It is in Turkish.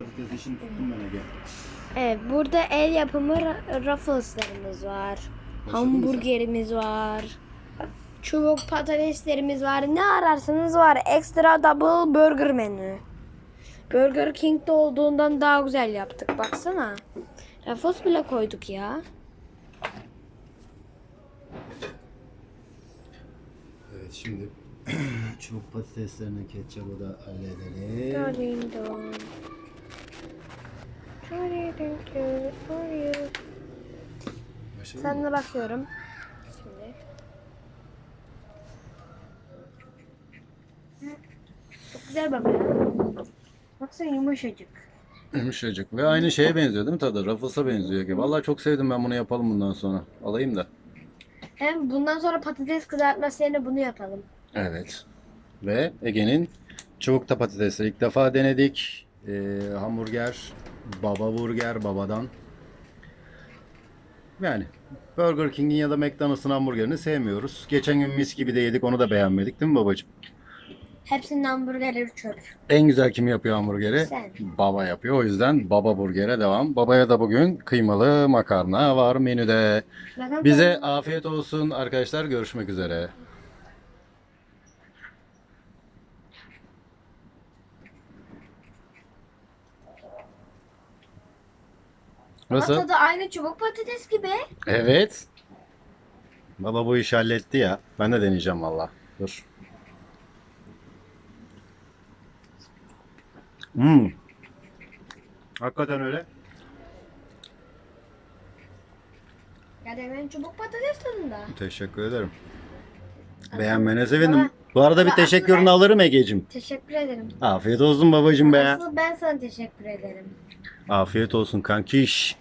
Patates işini tuttum ben Ege. Evet burada el yapımı ra- ruffleslarımız var. Başladın mı? Hamburgerimiz var. Çubuk patateslerimiz var. Ne ararsanız var. Extra double burger menü. Burger King'de olduğundan daha güzel yaptık. Baksana. Ruffles bile koyduk ya. Evet şimdi çubuk patateslerine ketçabı da halledelim. Dorindo. Dorindo, Oreo. Başladın Sen mı? de bakıyorum. Şimdi. Çok güzel bakıyor. Baksana yumuşacık. Yumuşacık ve aynı şeye benziyor değil mi tadı? Ruffles'a benziyor Ege. Vallahi çok sevdim ben bunu yapalım bundan sonra. Alayım da. Hem bundan sonra patates kızartması yerine bunu yapalım. Evet. Ve Ege'nin çubukta patatesleri ilk defa denedik. Ee, hamburger, baba burger babadan. Yani Burger King'in ya da McDonald's'ın hamburgerini sevmiyoruz. Geçen gün mis gibi de yedik onu da beğenmedik değil mi babacığım? Hepsinin hamburgerleri çöp. En güzel kim yapıyor hamburgeri? Sen. Baba yapıyor. O yüzden baba burgere devam. Babaya da bugün kıymalı makarna var menüde. Bize afiyet olsun arkadaşlar. Görüşmek üzere. Ama Nasıl? tadı aynı çubuk patates gibi. Evet. Baba bu işi halletti ya. Ben de deneyeceğim valla. Dur. Hmm. Hakikaten öyle. Yani ben çubuk patates tadında. Teşekkür ederim. Beğenmene sevindim. Baba- Bu arada bir Baba, teşekkürünü aslında- alırım Ege'cim. Teşekkür ederim. Afiyet olsun babacım be. Asıl ben sana teşekkür ederim. Afiyet olsun kankiş.